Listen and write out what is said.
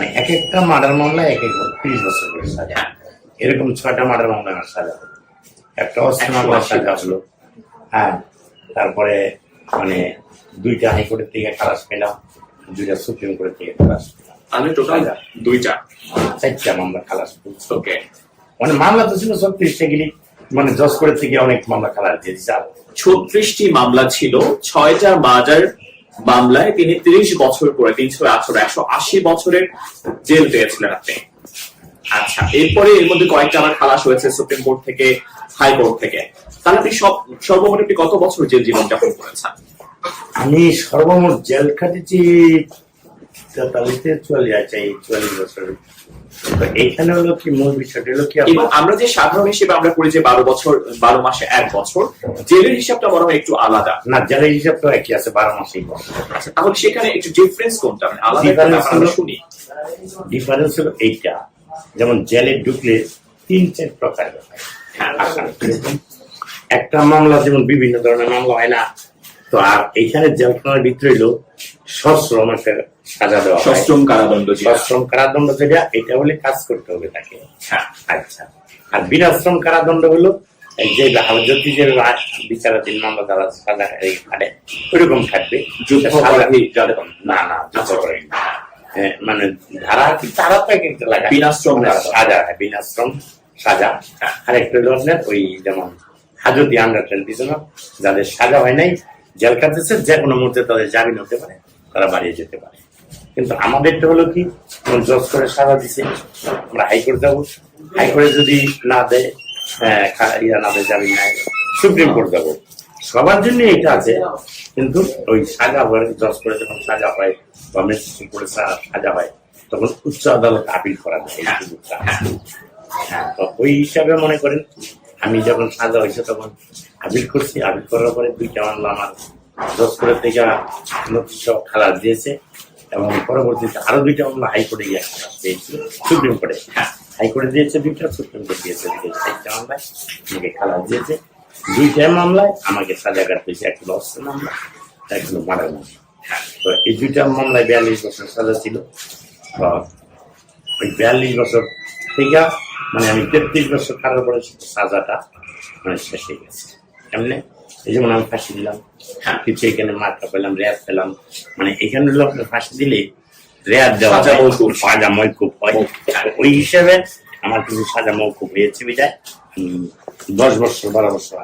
মানে এক একটা মার্ডার মামলা এক এক তিরিশ বছর করে সাজা। এরকম ছয়টা মার্ডার মামলা আমার সাজা। হলো। একটা অস্ত্র মামলা সাজা হলো হ্যাঁ তারপরে মানে দুইটা হাইকোর্টের থেকে খালাস পেলাম দুইটা সুপ্রিম কোর্টের থেকে খালাস পেলাম। আমি টোটাল দুইটা? চারটা মামলা খালাস ওকে। মানে মামলা তো ছিল ছত্রিশটা গেলি মানে জজ কোর্টের থেকে অনেক মামলা খালাস দিয়ে দিচ্ছে আর ছত্রিশটি মামলা ছিল ছয়টা মার্ডার মামলায় তিনি তিরিশ বছর করে, তিনশো আঠারো একশো আশি বছরের জেল পেয়েছিলেন আপনি। আচ্ছা এরপরে এর মধ্যে কয়েকটা আমার খালাস হয়েছে সুপ্রিম কোর্ট থেকে হাইকোর্ট থেকে। তাহলে আপনি সব, সর্বমোট কত বছর জেল জীবন যাপন করেছেন? আমি সর্বমোট জেল খাটেছি তেতাল্লিশে চুয়াল্লিশ আছে এই চুয়াল্লিশ বছর। এইখানে হলো কি মূল বিষয়টা? হলো কি আমরা যে সাধারণ হিসেবে আমরা করি যে বারো বছর বারো মাসে এক বছর জেলের হিসাবটা একটু আলাদা। না জেলের হিসাব তো একই আছে বারো মাসেই আচ্ছা তাহলে সেখানে একটু ডিফারেন্স কোনটা? মানে আলাদা হলো- শুনি। ডিফারেন্স হলো এইটা যেমন জেলে ঢুকলে তিন চার প্রকার হ্যাঁ একটা মামলা যেমন বিভিন্ন ধরনের মামলা হয় না তো আর এইখানে জেলখানার ভিতরে হইল সশ্রম একটা সাজা দেওয়া সশ্রম কারাদণ্ড সশ্রম কারাদণ্ড যেটা এটা হলে কাজ করতে হবে তাকে। হ্যাঁ আচ্ছা। আর বিনাশ্রম কারাদণ্ড হলো যে যে বিচারাধীন মামলা দ্বারা সাজা খাটে ওইরকম সাজা- যাদের না না মানে ধারা তারা তো লাগায় বিনাশ্রম মানে সাজা হ্যাঁ, বিনাশ্রম সাজা। আর একটা হলো ওই যেমন হাজতি আন্ডারটেন পিছনে যাদের সাজা হয় নাই জেল কাটতেছে যে কোনো মুহূর্তে তাদের জামিন হতে পারে তারা বাড়িয়ে যেতে পারে। কিন্তু আমাদেরটা হলো কি জজ করে সাজা দিছে আমরা হাইকোর্ট যাব। হাইকোর্টে যদি না দেয় আহ, ইয়া না দেয় জামিন নাই সুপ্রিম কোর্ট যাব। সবার জন্য এটা আছে কিন্তু ওই সাজা হয় জজ করে যখন সাজা হয় বা ম্যাজিস্ট্রেট করে সাজা হয় তখন উচ্চ আদালত আপিল করা যায় হ্যাঁ ওই হিসাবে মনে করেন আমি যখন সাজা হয়েছে তখন আপিল করছি। আপিল করার পরে দুইটা মামলা আমার জজ করে থেকে খালাস দিয়েছে। এবং পরবর্তীতে আরও দুইটা মামলা হাইকোর্টে গিয়ে সুপ্রিম কোর্টে। হাইকোর্টে দিয়েছে দুইটা, সুপ্রিম কোর্ট দিয়েছে চারটা মামলায়, আমাকে খালাস দিয়েছে। দুইটা মামলায় আমাকে সাজা কাটতে হয়েছে, একটা অস্ত্র মামলা একটা হলো মার্ডার মামলা। তো এই দুইটা মামলায় বিয়াল্লিশ বছর সাজা ছিল। ওই বিয়াল্লিশ বছর থেকে মানে আমি তেত্রিশ বছর খারাপ পরে সাজাটা মানে শেষ হয়ে গেছে। এমনি এই যেমন আমি ফাঁসি দিলাম। কিছু এখানে মাথা পেলাম রেয়াত পেলাম। মানে এখানে হলো আপনার ফাঁসি দিলে রেয়াত দেওয়া সাজা খুব সাজা মৌকুব হয়। আর ওই হিসাবে আমার কিছু সাজা মৌকুব হয়েছে বিদায়। দশ বছর বারো বছর